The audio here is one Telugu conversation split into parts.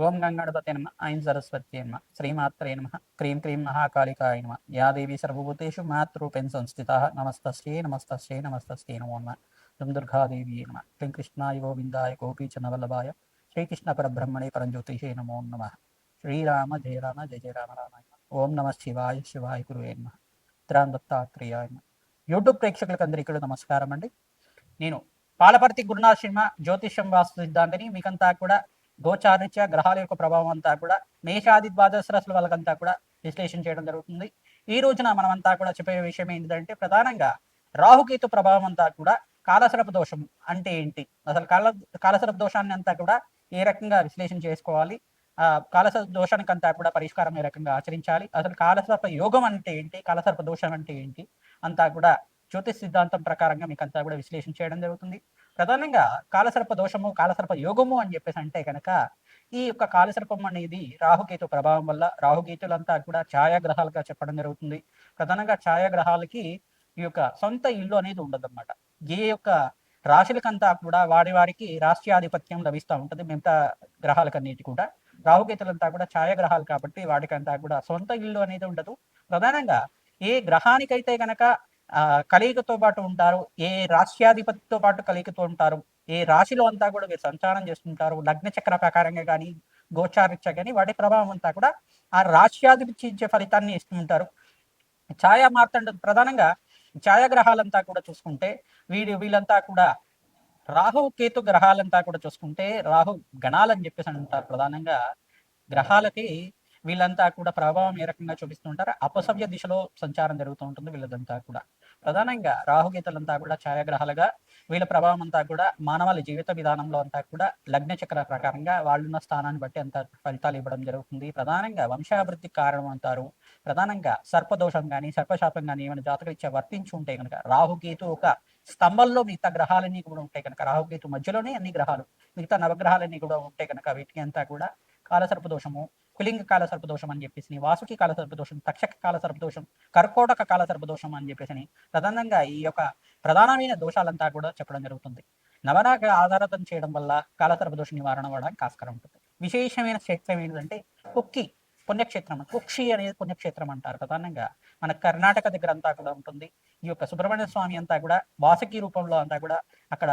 ఓం గంగణపతే నమ ఐం సరస్వతి నమ శ్రీమాత్రే నమ క్రీం క్రీం మహాకాళికాయ నమ యా దేవి సర్వభూతేషు మాతృపేణ సంస్థిత నమస్తస్యై నమస్తస్యై నమస్తస్యై నమో నమ దుం దుర్గాదేవి నమ క్లీం కృష్ణాయ గోవిందాయ గోపీచనవల్లభాయ శ్రీకృష్ణ పరబ్రహ్మణే పరంజ్యోతిషే నమో నమ శ్రీరామ జయ రామ జయ జయ రామ రామాయ ఓం నమ శివాయ శివాయ గురువే నమ త్రాన్ దత్తాత్రేయాయ నమః. యూట్యూబ్ ప్రేక్షకులకు అందరికీ కూడా నమస్కారం అండి నేను పాలపర్తి గురునాథ శర్మ జ్యోతిష్యం వాస్తు సిద్ధాంతిని మీకంతా కూడా గోచారిత్య గ్రహాల యొక్క ప్రభావం అంతా కూడా మేషాది ద్వాదశ రాశుల వాళ్ళకంతా కూడా విశ్లేషణ చేయడం జరుగుతుంది. ఈ రోజున మనం అంతా కూడా చెప్పే విషయం ఏంటంటే ప్రధానంగా రాహుకేతు ప్రభావం అంతా కూడా కాలసరప దోషం అంటే ఏంటి? అసలు కాల కాలసరప దోషాన్ని అంతా కూడా ఏ రకంగా విశ్లేషణ చేసుకోవాలి? ఆ కాలసర దోషానికి అంతా కూడా పరిష్కారం ఏ రకంగా ఆచరించాలి? అసలు కాలసర్ప యోగం అంటే ఏంటి? కాలసర్ప దోషం అంటే ఏంటి? అంతా కూడా జ్యోతిష్ సిద్ధాంతం ప్రకారంగా మీకు అంతా కూడా విశ్లేషణ చేయడం జరుగుతుంది. ప్రధానంగా కాలసర్ప దోషము కాలసర్ప యోగము అని చెప్పేసి అంటే కనుక ఈ యొక్క కాలసర్పం అనేది రాహుకేతు ప్రభావం వల్ల రాహుకేతులంతా కూడా ఛాయాగ్రహాలుగా చెప్పడం జరుగుతుంది. ప్రధానంగా ఛాయాగ్రహాలకి ఈ యొక్క సొంత ఇల్లు అనేది ఉండదన్నమాట. ఏ యొక్క రాశులకంతా కూడా వారి వారికి రాష్ట్రాధిపత్యం లభిస్తూ ఉంటుంది. మిగతా గ్రహాలకన్నిటి కూడా. రాహుకేతులంతా కూడా ఛాయాగ్రహాలు కాబట్టి వాటికంతా కూడా సొంత ఇల్లు అనేది ఉండదు. ప్రధానంగా ఏ గ్రహానికైతే గనక ఆ పాటు ఉంటారు. ఏ రాష్ట్రాధిపతితో పాటు కలిగితో ఉంటారు. ఏ రాశిలో అంతా కూడా వీరు సంచారం చేస్తుంటారు. లగ్న చక్ర ప్రకారంగా కానీ గోచారిచ్చ కానీ వాటి ప్రభావం అంతా కూడా ఆ రాష్ట్రాధిపతి ఇచ్చే ఫలితాన్ని ఇస్తుంటారు. ఛాయా మార్తండ ప్రధానంగా ఛాయాగ్రహాలంతా కూడా చూసుకుంటే వీడి వీళ్ళంతా కూడా రాహు కేతు గ్రహాలంతా కూడా చూసుకుంటే రాహు గణాలని చెప్పేసి అంటారు. ప్రధానంగా గ్రహాలకి వీళ్ళంతా కూడా ప్రభావం ఏ రకంగా చూపిస్తుంటారు అపసవ్య దిశలో సంచారం జరుగుతూ ఉంటుంది వీళ్ళదంతా కూడా. ప్రధానంగా రాహుగీతలంతా కూడా ఛాయాగ్రహాలుగా వీళ్ళ ప్రభావం అంతా కూడా మానవాళి జీవిత విధానంలో అంతా కూడా లగ్న చక్ర ప్రకారంగా వాళ్ళున్న స్థానాన్ని బట్టి అంత ఫలితాలు ఇవ్వడం జరుగుతుంది. ప్రధానంగా వంశాభివృద్ధికి కారణం అంటారు. ప్రధానంగా సర్పదోషం కానీ సర్పశాపం కానీ ఏమైనా జాతకరీత్యా వర్తించి ఉంటే కనుక రాహుకేతు ఒక స్తంభంలో మిగతా గ్రహాలన్నీ కూడా ఉంటాయి కనుక రాహుకేతు మధ్యలోనే అన్ని గ్రహాలు మిగతా నవగ్రహాలన్నీ కూడా ఉంటాయి కనుక వీటికి అంతా కూడా కాలసర్పదోషము పులింగ కులింగ కాల సర్పదోషం అని చెప్పేసి వాసుకి కాల సర్పదోషం తక్షక కాల సర్పదోషం కర్కోటక కాల సర్పదోషం అని చెప్పేసి ప్రధానంగా ఈ యొక్క ప్రధానమైన దోషాలంతా కూడా చెప్పడం జరుగుతుంది. నవనాగ ఆధారతం చేయడం వల్ల కాల సర్పదోష నివారణ అవ్వడానికి ఆస్కారం ఉంటుంది. విశేషమైన క్షేత్రం ఏంటంటే కుక్కి పుణ్యక్షేత్రం కుక్షి అనేది పుణ్యక్షేత్రం అంటారు. ప్రధానంగా మన కర్ణాటక దగ్గర అంతా కూడా ఉంటుంది. ఈ యొక్క సుబ్రహ్మణ్య స్వామి అంతా కూడా వాసకి రూపంలో అంతా కూడా అక్కడ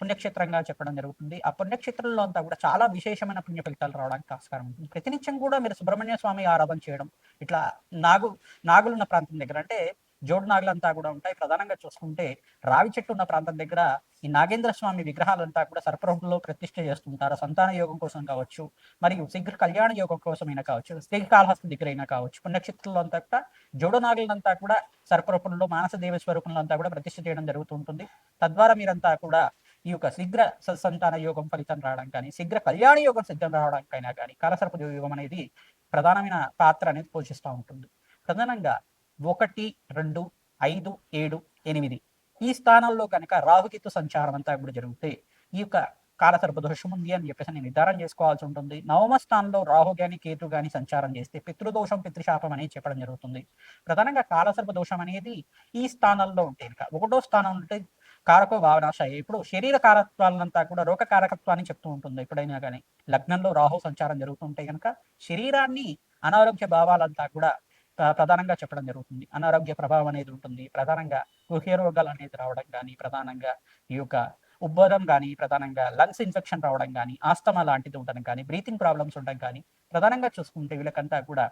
పుణ్యక్షేత్రంగా చెప్పడం జరుగుతుంది. ఆ పుణ్యక్షేత్రంలో అంతా కూడా చాలా విశేషమైన పుణ్య ఫలితాలు రావడానికి ఆస్కారం ఉంటుంది. ప్రతినిత్యం కూడా మీరు సుబ్రహ్మణ్య స్వామి ఆరాధన చేయడం ఇట్లా నాగు నాగులున్న ప్రాంతం దగ్గర అంటే జోడు నాగులంతా కూడా ఉంటాయి. ప్రధానంగా చూసుకుంటే రావి చెట్టు ఉన్న ప్రాంతం దగ్గర ఈ నాగేంద్ర స్వామి విగ్రహాలంతా కూడా సర్పరూపంలో ప్రతిష్ఠ చేస్తుంటారు. సంతాన యోగం కోసం కావచ్చు మరియు శీఘ్ర కళ్యాణ యోగం కోసమైనా కావచ్చు శ్రీకాళహస్తి దగ్గర అయినా కావచ్చు పుణ్యక్షేత్రంలో అంతా కూడా జోడు నాగులంతా కూడా సర్పరూపంలో మానస దేవ స్వరూపంలో అంతా కూడా ప్రతిష్ఠ చేయడం జరుగుతూ ఉంటుంది. తద్వారా మీరంతా కూడా ఈ యొక్క శీఘ్ర స- సంతాన యోగం ఫలితం రావడం కానీ శీఘ్ర కళ్యాణ యోగం సిద్ధం రావడానికైనా కానీ కాలసర్ప యోగం అనేది ప్రధానమైన పాత్ర అనేది పోషిస్తూ ఉంటుంది. ప్రధానంగా ఒకటి రెండు ఐదు ఏడు ఎనిమిది. ఈ స్థానాల్లో కనుక రాహుకేతు సంచారం అంతా ఇప్పుడు జరిగితే ఈ యొక్క కాలసర్ప దోషం ఉంది అని చెప్పేసి నేను నిర్ధారణ చేసుకోవాల్సి ఉంటుంది. నవమ స్థానంలో రాహు గాని కేతు గాని సంచారం చేస్తే పితృదోషం పితృశాపం అనేది చెప్పడం జరుగుతుంది. ప్రధానంగా కాలసర్ప దోషం అనేది ఈ స్థానంలో ఉంటే కనుక ఒకటో స్థానం ఉంటే కారకో భావనాశాయి ఇప్పుడు శరీర కారకత్వాలంతా కూడా రోగ కారకత్వాన్ని చెప్తూ ఉంటుంది ఎప్పుడైనా కానీ లగ్నంలో రాహు సంచారం జరుగుతుంటే కనుక శరీరాన్ని అనారోగ్య భావాలంతా కూడా ప్రధానంగా చెప్పడం జరుగుతుంది. అనారోగ్య ప్రభావం అనేది ఉంటుంది. ప్రధానంగా గుహ్య రోగాలు అనేది రావడం కానీ ప్రధానంగా ఈ యొక్క ఉబ్బోధం కానీ ప్రధానంగా లంగ్స్ ఇన్ఫెక్షన్ రావడం కానీ ఆస్తమా లాంటిది ఉండడం కానీ బ్రీతింగ్ ప్రాబ్లమ్స్ ఉండడం కానీ ప్రధానంగా చూసుకుంటే వీళ్ళకంతా కూడా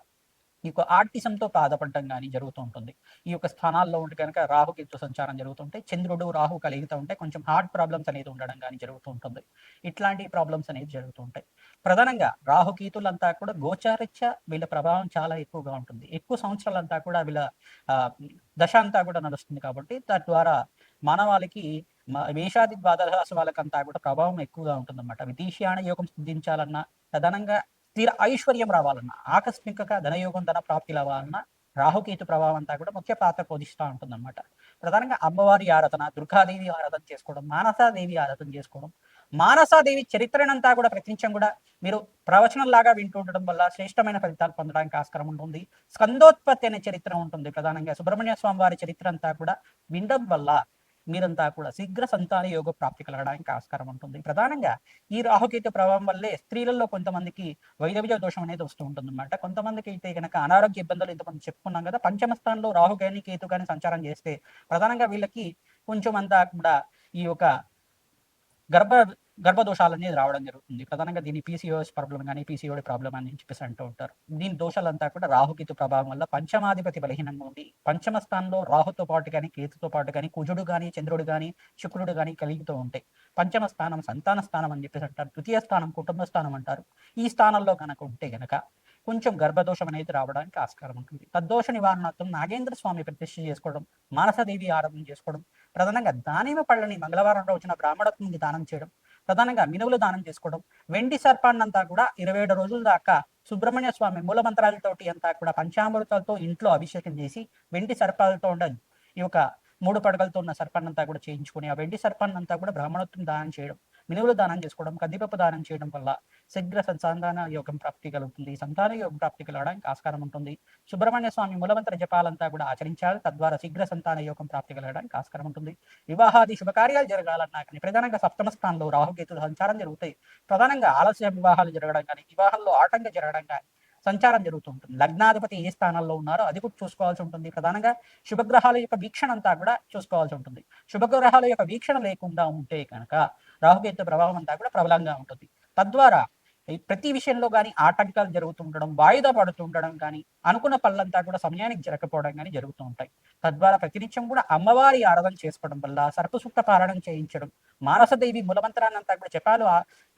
ఈ యొక్క ఆర్టిజంతో బాధపడడం కానీ జరుగుతూ ఉంటుంది. ఈ యొక్క స్థానాల్లో ఉంటే కనుక రాహుకేతు సంచారం జరుగుతుంటే చంద్రుడు రాహు కలిగితూ ఉంటే కొంచెం హార్ట్ ప్రాబ్లమ్స్ అనేది ఉండడం కానీ జరుగుతూ ఉంటుంది. ఇట్లాంటి ప్రాబ్లమ్స్ అనేది జరుగుతూ ఉంటాయి. ప్రధానంగా రాహుకేతులంతా కూడా గోచారిత్య వీళ్ళ ప్రభావం చాలా ఎక్కువగా ఉంటుంది. ఎక్కువ సంవత్సరాలంతా కూడా వీళ్ళ ఆ, దశ అంతా కూడా నడుస్తుంది కాబట్టి తద్వారా మానవాళికి మ- మేషాది ద్వాదశ వాళ్ళకంతా కూడా ప్రభావం ఎక్కువగా ఉంటుందన్నమాట. విదేశీయాన యోగం సిద్ధించాలన్నా ప్రధానంగా స్థిర ఐశ్వర్యం రావాలన్నా ఆకస్మికగా ధనయోగం ధన ప్రాప్తి రావాలన్నా రాహుకేతు ప్రభావం అంతా కూడా ముఖ్య పాత్ర పోషిస్తూ ఉంటుందన్నమాట. ప్రధానంగా అమ్మవారి ఆరాధన దుర్గాదేవి ఆరాధన చేసుకోవడం మానసాదేవి ఆరాధన చేసుకోవడం మానసాదేవి చరిత్రనంతా కూడా ప్రతినిత్యం కూడా మీరు ప్రవచనం లాగా వింటూ ఉండడం వల్ల శ్రేష్టమైన ఫలితాలు పొందడానికి ఆస్కారం ఉంటుంది. స్కందోత్పత్తి అనే చరిత్ర ఉంటుంది ప్రధానంగా. సుబ్రహ్మణ్య స్వామి వారి చరిత్ర అంతా కూడా వినడం వల్ల మీరంతా కూడా శీఘ్ర సంతాన యోగ ప్రాప్తి కలగడానికి ఆస్కారం ఉంటుంది. ప్రధానంగా ఈ రాహుకేతు ప్రభావం వల్లే స్త్రీలలో కొంతమందికి వైదవ్య దోషం అనేది వస్తూ ఉంటుంది అనమాట కొంతమందికి అయితే కనుక అనారోగ్య ఇబ్బందులు ఇంతమంది చెప్పుకున్నాం కదా పంచమ స్థానంలో రాహు కానీ కేతు కానీ సంచారం చేస్తే ప్రధానంగా వీళ్ళకి కొంచెం అంతా కూడా ఈ యొక్క గర్భ గర్భదోషాలు అనేది రావడం జరుగుతుంది. ప్రధానంగా దీని పీసీఓఎస్ ప్రాబ్లం కానీ పీసీఓడి ప్రాబ్లం అని చెప్పేసి అంటూ ఉంటారు. దీని దోషాలంతా కూడా రాహుకేతు ప్రభావం వల్ల పంచమాధిపతి బలహీనంగా ఉంది. పంచమ స్థానంలో రాహుతో పాటు కానీ కేతుతో పాటు కానీ కుజుడు కానీ చంద్రుడు కానీ శుక్రుడు కానీ కలిగితో ఉంటాయి పంచమ స్థానం సంతాన స్థానం అని చెప్పేసి అంటారు. తృతీయ స్థానం కుటుంబ స్థానం అంటారు. ఈ స్థానంలో కనుక ఉంటే గనక కొంచెం గర్భదోషం అనేది రావడానికి ఆస్కారం ఉంటుంది. తద్దోష నివారణార్థం నాగేంద్ర స్వామి ప్రతిష్ఠ చేసుకోవడం మానసదేవి ఆరాధన చేసుకోవడం ప్రధానంగా దానిమ పళ్ళని మంగళవారం రోజున బ్రాహ్మణత్వంకి దానం చేయడం ప్రధానంగా మినువులు దానం చేసుకోవడం వెండి సర్పాన్నంతా కూడా ఇరవై ఏడు రోజుల దాకా సుబ్రహ్మణ్య స్వామి మూల మంత్రాలతోటి అంతా కూడా పంచామృతాలతో ఇంట్లో అభిషేకం చేసి వెండి సర్పాలతో ఉండ ఈ యొక్క మూడు పడగలతో ఉన్న సర్పాన్నంతా కూడా చేయించుకొని ఆ వెండి సర్పాన్నంతా కూడా బ్రాహ్మణత్వం దానం చేయడం. మినువులు దానం చేసుకోవడం కందిపప్పు దానం చేయడం వల్ల శీఘ్ర సంతాన యోగం ప్రాప్తి కలుగుతుంది. సంతాన యోగం ప్రాప్తి కలగడానికి ఆస్కారం ఉంటుంది. సుబ్రహ్మణ్య స్వామి మూలమంత్ర జపాలంతా కూడా ఆచరించాలి తద్వారా శీఘ్ర సంతాన యోగం ప్రాప్తి కలగడానికి ఆస్కారం ఉంటుంది. వివాహాది శుభకార్యాలు జరగాలన్నా కానీ ప్రధానంగా సప్తమ స్థానంలో రాహుకేతులు సంచారం జరుగుతాయి ప్రధానంగా ఆలస్య వివాహాలు జరగడం కానీ వివాహంలో ఆటంకం జరగడం కానీ సంచారం జరుగుతూ ఉంటుంది. లగ్నాధిపతి ఏ స్థానంలో ఉన్నారో అది కూడా చూసుకోవాల్సి ఉంటుంది. ప్రధానంగా శుభగ్రహాల యొక్క వీక్షణ అంతా కూడా చూసుకోవాల్సి ఉంటుంది. శుభగ్రహాల యొక్క వీక్షణ లేకుండా ఉంటే కనుక రాహుకేతు ప్రభావం అంతా కూడా ప్రబలంగా ఉంటుంది. తద్వారా ప్రతి విషయంలో కానీ ఆటంకాలు జరుగుతుండడం వాయిదా పడుతూ ఉండడం కానీ అనుకున్న పనులంతా కూడా సమయానికి జరగకపోవడం కానీ జరుగుతూ ఉంటాయి. తద్వారా ప్రతినిత్యం కూడా అమ్మవారి ఆరాధన చేసుకోవడం వల్ల సర్పసూక్త పారాయణం చేయించడం మానసదేవి మూలమంత్రాన్నంతా కూడా జపాలు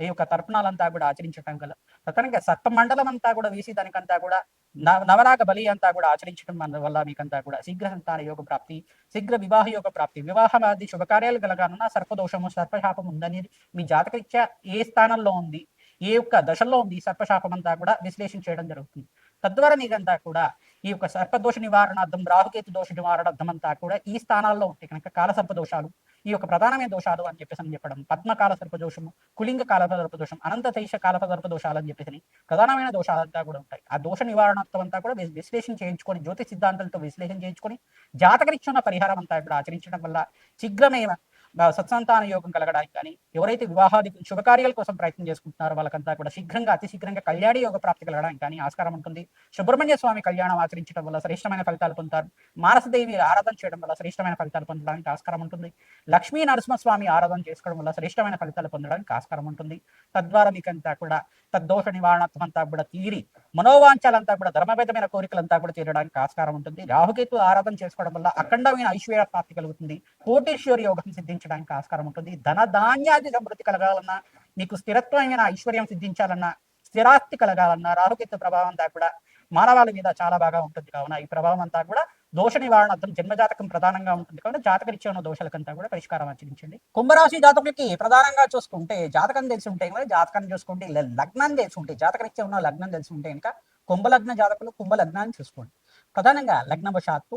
ఈ యొక్క తర్పణాలంతా కూడా ఆచరించడం గల ప్రధానంగా సర్ప మండలం అంతా కూడా వేసి దానికంతా కూడా నవ- నవరాగ బలి అంతా కూడా ఆచరించడం వల్ల మీకంతా కూడా శీఘ్ర సంతాన యోగ ప్రాప్తి శీఘ్ర వివాహ యోగ ప్రాప్తి వివాహమాది శుభకార్యాలు కలగాలన్నా సర్పదోషము సర్పశాపం ఉందని మీ జాతకరీత్యా ఏ స్థానంలో ఉంది? ఏ యొక్క దశలో ఉంది. ఈ సర్పశాపం అంతా కూడా విశ్లేషణ చేయడం జరుగుతుంది. తద్వారా నీకంతా కూడా ఈ యొక్క సర్పదోష నివారణార్థం రాహుకేతు దోష నివారణార్థం అంతా కూడా ఈ స్థానాల్లో ఉంటే కనుక కాలసర్ప దోషాలు ఈ యొక్క ప్రధానమైన దోషాలు అని చెప్పేసి అని చెప్పడం పద్మకాల సర్పదోషము కులింగ కాల సర్పదోషం అనంత తైష కాల సర్పదోషాలు అని చెప్పేసి ప్రధానమైన దోషాలంతా కూడా ఉంటాయి. ఆ దోష నివారణార్థం అంతా కూడా విశ్లేషణ చేయించుకొని జ్యోతి సిద్ధాంతాలతో విశ్లేషణ చేయించుకొని జాతకరీత్యున్న పరిహారం అంతా కూడా ఆచరించడం వల్ల శీఘ్రమే సత్సంతాన యోగం కలగడానికి కానీ ఎవరైతే వివాహాది శుభకార్యాల కోసం ప్రయత్నం చేసుకుంటున్నారో వాళ్ళకంతా కూడా శీఘ్రంగా అతి శీఘ్రంగా కళ్యాణ యోగ ప్రాప్తి కలగడానికి కానీ ఆస్కారం ఉంటుంది. సుబ్రహ్మణ్య స్వామి కళ్యాణం ఆచరించడం వల్ల శ్రేష్టమైన ఫలితాలు పొందుతారు. మానసదేవి ఆరాధన చేయడం వల్ల శ్రేష్టమైన ఫలితాలు పొందడానికి ఆస్కారం ఉంటుంది. లక్ష్మీ నరసింహస్వామి ఆరాధన చేసుకోవడం వల్ల శ్రేష్టమైన ఫలితాలు పొందడానికి ఆస్కారం ఉంటుంది. తద్వారా మీకంతా కూడా తద్దోష నివారణత్వం అంతా కూడా తీరి మనోవాంఛాలంతా కూడా ధర్మబద్ధమైన కోరికలంతా కూడా తీరడానికి ఆస్కారం ఉంటుంది. రాహుకేతు ఆరాధన చేసుకోవడం వల్ల అఖండమైన ఐశ్వర్య ప్రాప్తి కలుగుతుంది. కోటేశ్వర యోగం సిద్ధించడానికి ఆస్కారం ఉంటుంది. ధన ధాన్యాది సమృద్ధి కలగాలన్నా మీకు స్థిరత్వమైన ఐశ్వర్యం సిద్ధించాలన్నా స్థిరాస్తి కలగాలన్నా రాహుకేతు ప్రభావం అంతా కూడా మానవాళి మీద చాలా బాగా ఉంటుంది కావున ఈ ప్రభావం అంతా కూడా దోష నివారణార్థం జన్మజాతకం ప్రధానంగా ఉంటుంది కావున జాతకరీత్యా ఉన్న దోషాలకంతా కూడా పరిష్కారం ఆచరించండి. కుంభరాశి జాతకులకి ప్రధానంగా చూసుకుంటే జాతకం తెలిసి ఉంటే కనుక జాతకం చూసుకుంటే లగ్నం తెలిసి ఉంటే జాతకరిచ్చే ఉన్న లగ్నం తెలిసి ఉంటే ఇంకా కుంభలగ్న జాతకులు కుంభలగ్నాన్ని చూసుకోండి. ప్రధానంగా లగ్నవశాత్తు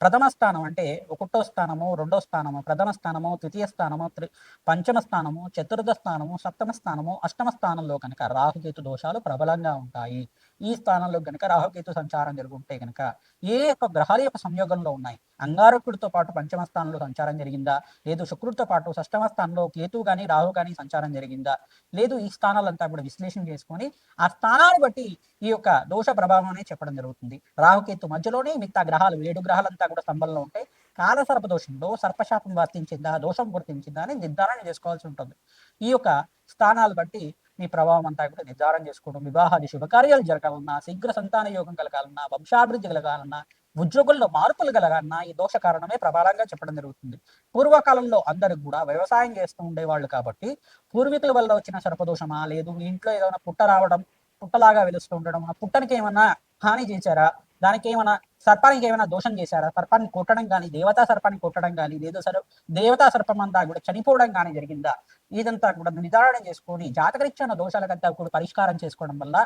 ప్రథమ స్థానం అంటే ఒకటో స్థానము రెండో స్థానము ప్రథమ స్థానము తృతీయ స్థానము త్రి పంచమ స్థానము చతుర్థ స్థానము సప్తమ స్థానము అష్టమ స్థానంలో కనుక రాహుకేతు దోషాలు ప్రబలంగా ఉంటాయి. ఈ స్థానంలో గనక రాహుకేతు సంచారం జరుగుంటే గనక ఏ యొక్క గ్రహాల యొక్క సంయోగంలో ఉన్నాయి? అంగారకుడితో పాటు పంచమ స్థానంలో సంచారం జరిగిందా? లేదు శుక్రుడితో పాటు షష్టమ స్థానంలో కేతు కానీ రాహు కానీ సంచారం జరిగిందా? లేదు ఈ స్థానాలంతా కూడా విశ్లేషణ చేసుకొని ఆ స్థానాన్ని బట్టి ఈ యొక్క దోష ప్రభావం అనేది చెప్పడం జరుగుతుంది. రాహుకేతు మధ్యలోనే మిగతా గ్రహాలు ఏడు గ్రహాలంతా కూడా స్తంభంలో ఉంటాయి కాలసర్ప దోషంలో సర్పశాపం వర్తించిందా దోషం గుర్తించిందా అని నిర్ధారణ చేసుకోవాల్సి ఉంటుంది. ఈ యొక్క స్థానాలు బట్టి మీ ప్రభావం అంతా కూడా నిర్ధారం చేసుకోవడం వివాహాది శుభకార్యాలు జరగాలన్నా శీఘ్ర సంతాన యోగం కలగాలన్నా వంశాభివృద్ధి కలగాలన్నా ఉద్యోగుల్లో మార్పులు కలగాలన్నా ఈ దోష కారణమే ప్రబలంగా చెప్పడం జరుగుతుంది. పూర్వకాలంలో అందరూ కూడా వ్యవసాయం చేస్తూ ఉండేవాళ్ళు కాబట్టి పూర్వీకుల వల్ల వచ్చిన సర్పదోషమా లేదు మీ ఇంట్లో ఏదైనా పుట్ట రావడం పుట్టలాగా వెలుస్తూ ఉండడం ఆ పుట్టనికి ఏమన్నా హాని చేశారా? దానికి ఏమైనా సర్పానికి ఏమైనా దోషం చేశారా? సర్పాన్ని కొట్టడం కానీ దేవతా సర్పాన్ని కొట్టడం కానీ లేదా సర దేవతా సర్పం అంతా కూడా చనిపోవడం కానీ జరిగిందా? ఇదంతా కూడా నిర్ధారణ చేసుకొని జాతకరీత్యా దోషాలకంతా కూడా పరిష్కారం చేసుకోవడం వల్ల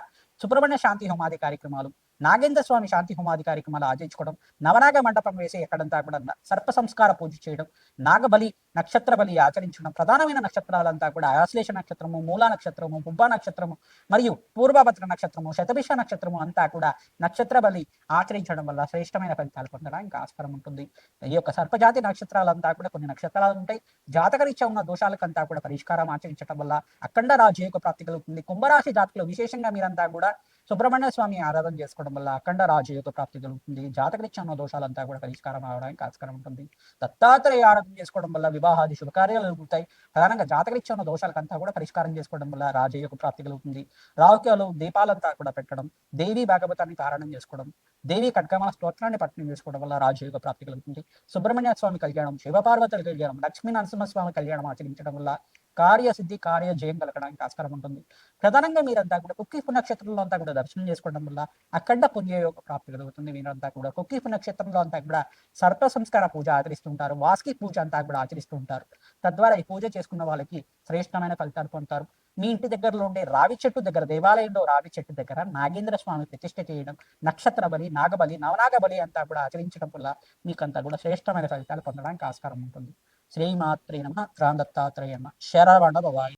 సుబ్రహ్మణ్య శాంతి హోమాది కార్యక్రమాలు నాగేంద్ర స్వామి శాంతి హోమాది కార్యక్రమాలు ఆచరించుకోవడం నవనాగ మండపం వేసి ఎక్కడంతా కూడా సర్ప సంస్కార పూజ చేయడం నాగబలి నక్షత్ర బలి ఆచరించడం. ప్రధానమైన నక్షత్రాలంతా కూడా ఆశ్లేష నక్షత్రము మూలా నక్షత్రము పుబ్బా నక్షత్రము మరియు పూర్వభద్ర నక్షత్రము శతభిష నక్షత్రము అంతా కూడా నక్షత్ర బలి ఆచరించడం వల్ల శ్రేష్టమైన ఫలితాలు పొందడానికి ఆస్కారం ఉంటుంది. ఈ యొక్క సర్పజాతి నక్షత్రాలంతా కూడా కొన్ని నక్షత్రాలు ఉంటాయి. జాతకరీత్యా ఉన్న దోషాలకంతా కూడా పరిష్కారం ఆచరించడం వల్ల అఖండ రాజయోగ ప్రాప్తి కలుగుతుంది. కుంభరాశి జాతకులు విశేషంగా మీరంతా కూడా సుబ్రహ్మణ్య స్వామి ఆరాధన చేసుకోవడం వల్ల అఖండ రాజయోగ ప్రాప్తి కలుగుతుంది. జాతకరీత్యా ఉన్న దోషాలంతా కూడా పరిష్కారం అవడానికి ఆస్కారం ఉంటుంది. దత్తాత్రేయ ఆరాధన చేసుకోవడం వల్ల వివాహాది శుభకార్యాలు జరుగుతాయి. ప్రధానంగా జాతకరీత్యా ఉన్న దోషాలకంతా కూడా పరిష్కారం చేసుకోవడం వల్ల రాజయోగ ప్రాప్తి కలుగుతుంది. రావుక్యాలు దీపాలంతా కూడా పెట్టడం దేవి భాగవతాన్ని పారాయణం చేసుకోవడం దేవి కట్కమాల స్తోత్రాన్ని పట్టణం చేసుకోవడం వల్ల రాజయోగ ప్రాప్తి కలుగుతుంది. సుబ్రహ్మణ్య స్వామి కళ్యాణం శివపార్వతుల కళ్యాణం లక్ష్మీ నరసింహస్వామి కళ్యాణం ఆచరించడం వల్ల కార్యసిద్ధి కార్య జయం కలగడానికి ఆస్కారం ఉంటుంది. ప్రధానంగా మీరంతా కూడా కుక్కి పుణ్యక్షేత్రంలో అంతా కూడా దర్శనం చేసుకోవడం వల్ల అఖండ పుణ్యయోగ ప్రాప్తి కలుగుతుంది మీరంతా కూడా. కుక్కి పుణ్యక్షేత్రంలో అంతా కూడా సర్ప సంస్కార పూజ ఆచరిస్తుంటారు వాస్కి పూజ అంతా కూడా ఆచరిస్తూ ఉంటారు. తద్వారా ఈ పూజ చేసుకున్న వాళ్ళకి శ్రేష్టమైన ఫలితాలు పొందుతారు. మీ ఇంటి దగ్గరలో ఉండే రావి చెట్టు దగ్గర దేవాలయంలో రావి చెట్టు దగ్గర నాగేంద్ర స్వామి ప్రతిష్ఠ చేయడం నక్షత్ర బలి నాగబలి నవనాగ బలి అంతా కూడా ఆచరించడం వల్ల మీకంతా కూడా శ్రేష్టమైన ఫలితాలు పొందడానికి ఆస్కారం ఉంటుంది. శ్రీమాత్రే నమ రామ్ దత్తాత్రేయ నమ శరవణ భవాయి